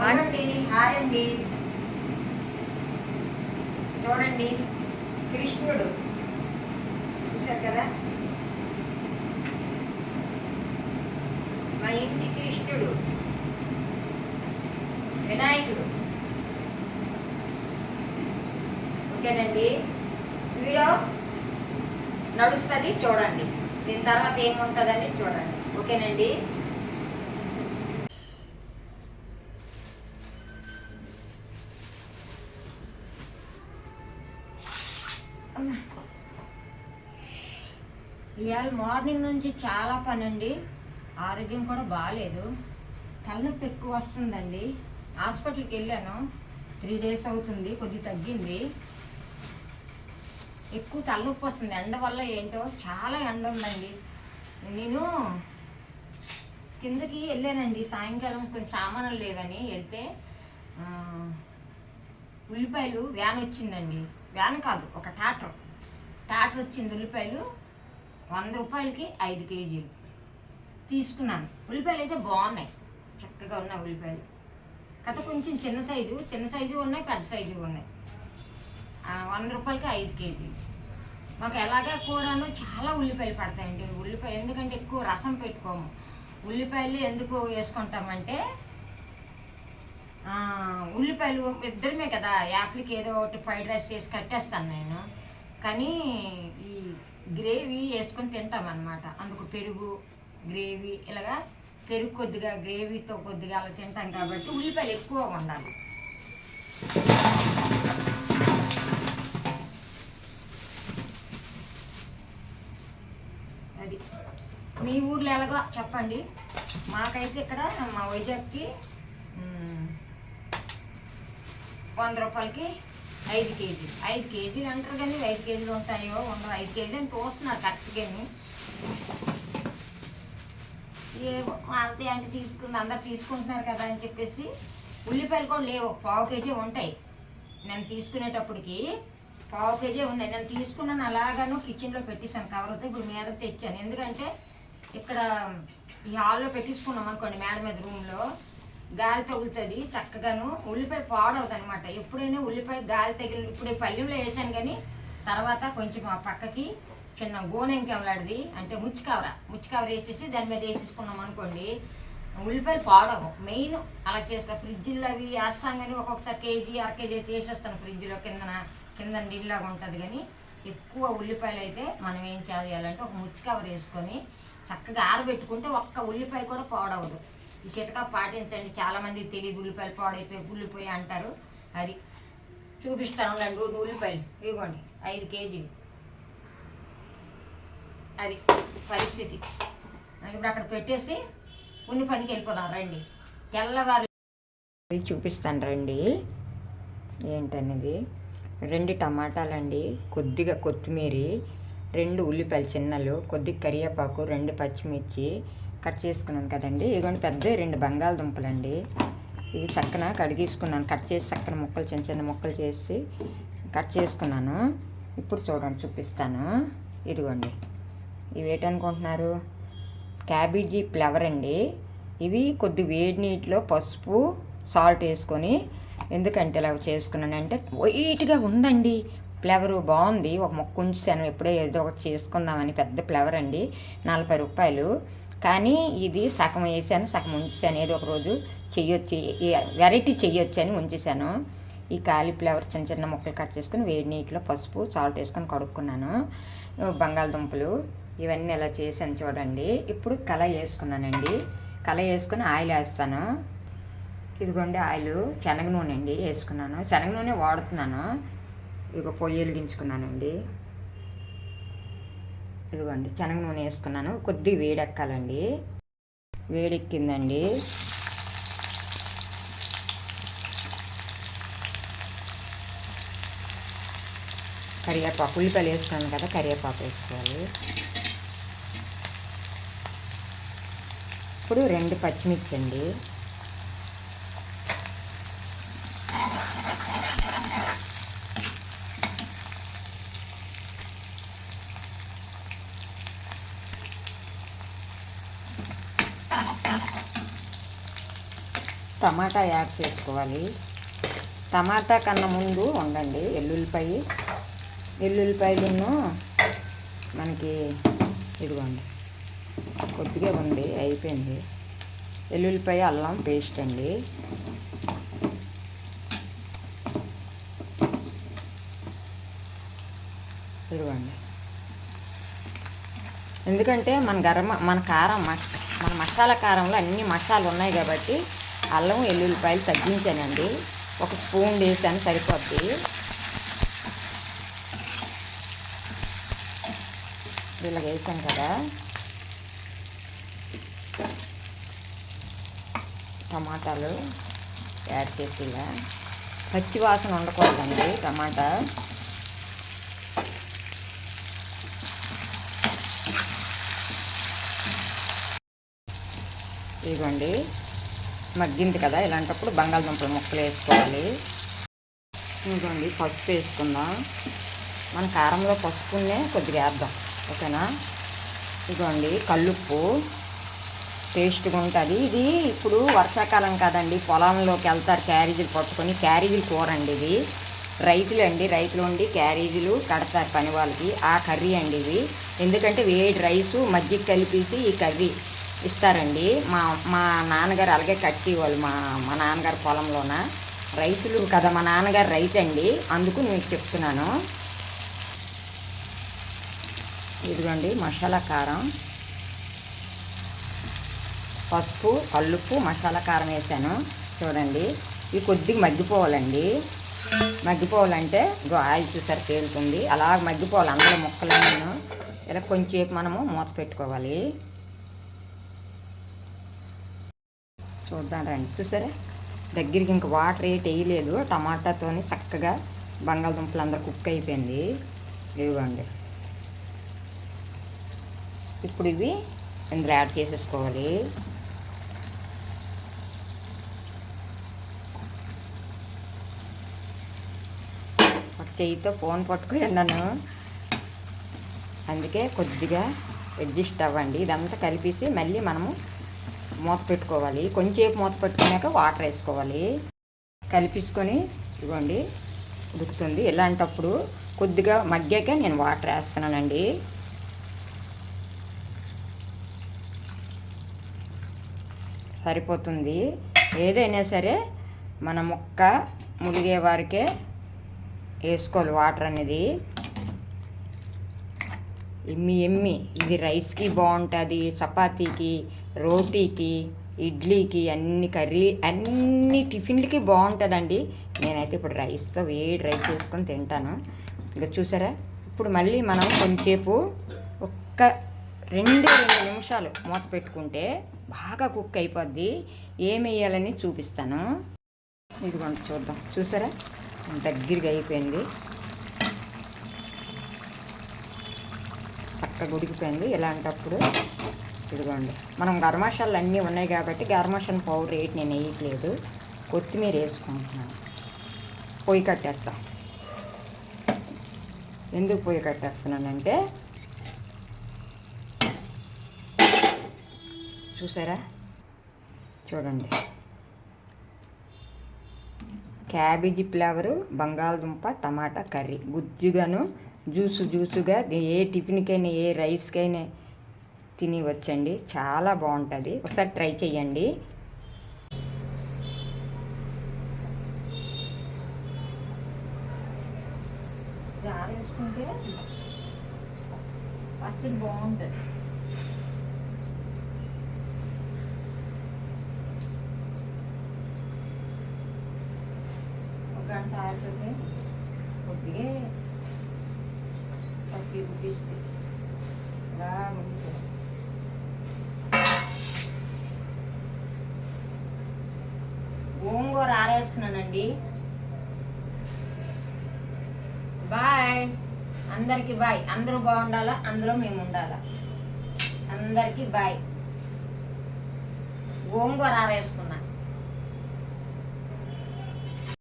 చూడండి హాయ్ అండి. చూడండి కృష్ణుడు. చూశారు కదా? మా ఇంటి కృష్ణుడు. వినాయకుడు. ఓకేనండి. వీడియో నడుస్తుంది చూడండి. దీని తర్వాత ఏముంటుందని చూడండి. ఓకేనండి. ఇవాళ మార్నింగ్ నుంచి చాలా పని అండి ఆరోగ్యం కూడా బాగాలేదు తలనొప్పి ఎక్కువ వస్తుందండి. హాస్పిటల్కి వెళ్ళాను. త్రీ డేస్ అవుతుంది కొద్ది తగ్గింది. ఎక్కువ తలనొప్పి వస్తుంది. ఎండ వల్ల ఏంటో చాలా ఎండ ఉందండి. నేను కిందకి వెళ్ళానండి. సాయంకాలం కొంచెం సామాన్లు లేవని వెళ్తే ఉల్లిపాయలు వ్యాన్ వచ్చిందండి. వ్యాన్ కాదు ఒక టాటర్. టాటర్ వచ్చింది ఉల్లిపాయలు వంద రూపాయలకి ఐదు కేజీలు. తీసుకున్నాను. ఉల్లిపాయలు అయితే బాగున్నాయి. చక్కగా ఉన్నాయి ఉల్లిపాయలు. కథ కొంచెం చిన్న సైజు చిన్న సైజు ఉన్నాయి పెద్ద సైజు ఉన్నాయి. వంద రూపాయలకి ఐదు కేజీలు. మాకు ఎలాగా కూడాను చాలా ఉల్లిపాయలు పడతాయండి. ఉల్లిపాయ ఎందుకంటే ఎక్కువ రసం పెట్టుకోము. ఉల్లిపాయలు ఎందుకు వేసుకుంటామంటే ఉల్లిపాయలు ఇద్దరమే కదా యాప్లకి ఏదో ఒకటి ఫ్రైడ్ రైస్ చేసి కట్టేస్తాను నేను. కానీ ఈ గ్రేవీ వేసుకొని తింటాం అనమాట అందుకు పెరుగు గ్రేవీ ఇలాగా పెరుగు కొద్దిగా గ్రేవీతో కొద్దిగా అలా తింటాం కాబట్టి ఉల్లిపాయలు ఎక్కువ ఉండాలి అది. మీ ఊర్లో ఎలాగో చెప్పండి. మాకైతే ఇక్కడ మా వైజాగ్కి వంద రూపాయలకి ఐదు కేజీలు. ఐదు కేజీలు అంటారు కానీ ఐదు కేజీలు ఉంటాయో ఉండవు. ఐదు కేజీలు అని చూస్తున్నారు కరెక్ట్గాని ఏ అంతే అంటే తీసుకుంది అందరు తీసుకుంటున్నారు కదా అని చెప్పేసి ఉల్లిపాయలు కూడా లేవు. పావు కేజీ ఉంటాయి. నేను తీసుకునేటప్పటికి పావు కేజీ ఉన్నాయి. నేను తీసుకున్నాను అలాగాను కిచెన్లో పెట్టేశాను. కవర్తో ఇప్పుడు మీద తెచ్చాను. ఎందుకంటే ఇక్కడ ఈ హాల్లో పెట్టేసుకున్నాం అనుకోండి మేడ మీద రూమ్లో. గాలి తగులుతుంది చక్కగాను ఉల్లిపాయ పాడవుతుంది అనమాట ఎప్పుడైనా ఉల్లిపాయ గాలి తగిలింది ఇప్పుడు పల్లెంలో వేసాను కానీ తర్వాత కొంచెం ఆ పక్కకి చిన్న గోనెంకెవలాడిది అంటే ముచ్చికవర. ముచ్చికవర వేసేసి దాని మీద వేసేసుకున్నాం అనుకోండి ఉల్లిపాయలు పాడవు. మెయిన్ అలా చేస్తా. ఫ్రిడ్జ్లో అవి వేస్తాం కానీ ఒక్కొక్కసారి కేజీ అర కేజీ అయితే వేసేస్తాను ఫ్రిడ్జ్లో కిందన కింద నీళ్ళగా ఉంటుంది కానీ ఎక్కువ ఉల్లిపాయలు అయితే మనం ఏం చేయాలంటే ఒక ముచ్చి కవర్ వేసుకొని చక్కగా ఆరబెట్టుకుంటే ఒక్క ఉల్లిపాయ కూడా పాడవదు. ఈ చిట్కా పాటించండి. చాలామంది తెలియదు ఉల్లిపాయలు పాడైపోయి ఉల్లిపోయి అంటారు. అది చూపిస్తాను రెండు ఉల్లిపాయలు. ఇవ్వండి ఐదు కేజీలు. అది పరిస్థితి. ఇప్పుడు అక్కడ పెట్టేసి ఉన్ని పనికి వెళ్ళిపోదాం రండి. తెల్లవారు చూపిస్తాను రండి. ఏంటనేది? రెండు టమాటాలండి కొద్దిగా కొత్తిమీర రెండు ఉల్లిపాయలు చిన్నలు కొద్దిగా కరివేపాకు రెండు పచ్చిమిర్చి కట్ చేసుకున్నాను కదండి. ఇదిగోండి పెద్ద రెండు బంగాళదుంపలండి. ఇవి చక్కన కడిగేసుకున్నాను. కట్ చేసి చక్కన ముక్కలు చిన్న చిన్న ముక్కలు చేసి కట్ చేసుకున్నాను. ఇప్పుడు చూడండి చూపిస్తాను. ఇదిగోండి. ఇవి ఏంటనుకుంటున్నారు క్యాబేజీ ఫ్లవర్ అండి. ఇవి కొద్ది వేడి నీటిలో పసుపు సాల్ట్ వేసుకొని ఎందుకంటే ఇలా చేసుకున్నానంటే వైట్గా ఉందండి. ఫ్లేవర్ బాగుంది. ఒక మొక్క ఉంచాను ఎప్పుడే ఏదో ఒకటి చేసుకుందామని పెద్ద ఫ్లేవర్ అండి. నలభై రూపాయలు. కానీ ఇది సగం వేసాను సగం ఉంచాను ఏదో ఒక రోజు చెయ్యొచ్చు వెరైటీ చెయ్యొచ్చు అని ఉంచేసాను. ఈ కాలీఫ్లవర్ చిన్న చిన్న ముక్కలు కట్ చేసుకుని వేడి నీటిలో పసుపు సాల్ట్ వేసుకొని కడుక్కున్నాను. బంగాళదుంపలు ఇవన్నీ ఇలా చేశాను చూడండి. ఇప్పుడు కల వేసుకున్నానండి. కల వేసుకొని ఆయిల్ వేస్తాను. ఇదిగోండి ఆయిల్ శనగ నూనె అండి వేసుకున్నాను. శనగ నూనె వాడుతున్నాను. ఇక పొయ్యి వెలిగించుకున్నానండి ఇదిగోండి శనగ నూనె వేసుకున్నాను. కొద్ది వేడెక్కాలండి. వేడెక్కిందండి. కరివేపాకు ఉల్లిపాయలు వేసుకున్నాను కదా కరివేపాకు వేసుకోవాలి. ఇప్పుడు రెండు పచ్చిమిర్చి అండి టమాటా యాడ్ చేసుకోవాలి. టమాటా కన్నా ముందు ఉండండి ఎల్లుల్లిపాయ. ఎల్లుల్లిపాయలును మనకి ఇదిగోండి కొద్దిగా ఉంది అయిపోయింది. ఎల్లుల్లిపాయ అల్లం పేస్ట్ అండి. ఇదిగోండి. ఎందుకంటే మన గరం మన కారం మసాలా కారంలో అన్ని మసాలాలు ఉన్నాయి కాబట్టి అల్లం ఎల్లుల్లిపాయలు తగ్గించానండి. ఒక స్పూన్ వేసాను సరిపోద్ది. ఇలా వేసాం కదా. టమాటాలు యాడ్ చేసి ఇలా పచ్చి వాసన ఉండకూడదండి టమాటా. ఇదిగోండి మగ్గింది కదా ఇలాంటప్పుడు బంగాళదుంపల ముక్కలు వేసుకోవాలి. ఇదిగోండి పసుపు వేసుకుందాం. మన కారంలో పసుపునే కొద్దిగా వేద్దాం ఓకేనా? ఇదిగోండి కల్లుప్పు. టేస్ట్గా ఉంటుంది. ఇది ఇప్పుడు వర్షాకాలం కాదండి పొలంలోకి వెళ్తారు క్యారేజీలు పట్టుకొని. క్యారేజీలు కూర అండి ఇది. రైతులు అండి రైతులు ఉండి క్యారేజీలు కడతారు పని వాళ్ళకి. ఆ కర్రీ అండి ఇది. ఎందుకంటే వేడి రైసు మజ్జిగ కలిపేసి ఈ కర్రీ. ఇస్తారండి. మా మా నాన్నగారు అలాగే కట్టేవాళ్ళు మా మా నాన్నగారు పొలంలోన. రైతులు కదా మా నాన్నగారు రైతు అండి. అందుకు మీకు చెప్తున్నాను. ఇదిగోండి మసాలా కారం. పసుపు కల్లుప్పు మసాలా కారం వేసాను. చూడండి ఇవి కొద్దిగా మగ్గిపోవాలండి. మగ్గిపోవాలంటే ఆయిల్ చూసారు తేలుతుంది అలా మగ్గిపోవాలి అందులో ముక్కలు ఇలా కొంచెంసేపు మనము మూత పెట్టుకోవాలి. చూద్దాం రండి చూసారా? దగ్గరికి ఇంక వాటర్ ఏంటి వేయలేదు. టమాటాతో చక్కగా బంగాళదుంపలు అందరు కుక్ అయిపోయింది. ఇవ్వండి ఇప్పుడు ఇవి ఇందులో యాడ్ చేసేసుకోవాలి. ఒక చెయ్యితో ఫోన్ పట్టుకుని అందుకే కొద్దిగా అడ్జస్ట్ అవ్వండి. ఇదంతా కలిపేసి మళ్ళీ మనము మూత పెట్టుకోవాలి. కొంచెంసేపు మూత పెట్టుకున్నాక వాటర్ వేసుకోవాలి. కలిపించుకొని ఇవ్వండి. ఉడుకుతుంది. ఇలాంటప్పుడు కొద్దిగా మగ్గాక నేను వాటర్ వేస్తున్నానండి. సరిపోతుంది. ఏదైనా సరే మన ముక్క ములిగే వారికే వేసుకోవాలి వాటర్ అనేది. ఎమ్మి ఎమ్మి. ఇది రైస్కి బాగుంటుంది చపాతీకి రోటీకి ఇడ్లీకి అన్ని కర్రీ అన్ని టిఫిన్లకి బాగుంటుందండి నేనైతే ఇప్పుడు రైస్తో వేడి రైస్ చేసుకొని తింటాను. ఇంకా చూసారా? ఇప్పుడు మళ్ళీ మనం కొంచెంసేపు ఒక్క రెండు రెండు నిమిషాలు మూత పెట్టుకుంటే బాగా కుక్ అయిపోద్ది. ఏమేయాలని వేయాలని చూపిస్తాను. ఇదిగోండి చూద్దాం. చూసారా? దగ్గరగా అయిపోయింది. చక్కగా ఉడికిపోయింది. ఇలాంటప్పుడు ఇదిగోండి. మనం గర్మాషాలు అన్నీ ఉన్నాయి కాబట్టి గరం పౌడర్ ఏంటి నేను వేయట్లేదు. కొత్తిమీర వేసుకుంటున్నాను. పొయ్యి కట్టేస్తా. ఎందుకు పొయ్యి కట్టేస్తున్నానంటే చూసారా? చూడండి. క్యాబేజీ ఫ్లేవరు బంగాళదుంప టమాటా కర్రీ. గుజ్జుగాను జ్యూసు జ్యూసుగా ఏ టిఫిన్కైనా ఏ రైస్కైనా తిని వచ్చండి. చాలా బాగుంటుంది. ఒకసారి ట్రై చేయండి పచ్చడి బాగుంటుంది. ఒక గంట ఆరిపోతే కొద్దిగా తప్పి ఉడిస్తే ఇలా ఉంటుంది గోంగూర ఆరేస్తున్నానండి. బాయ్. అందరికి బాయ్. అందరూ బాగుండాలా? అందులో మేము ఉండాలా అందరికి బాయ్. గోంగూర ఆరేసుకున్నాను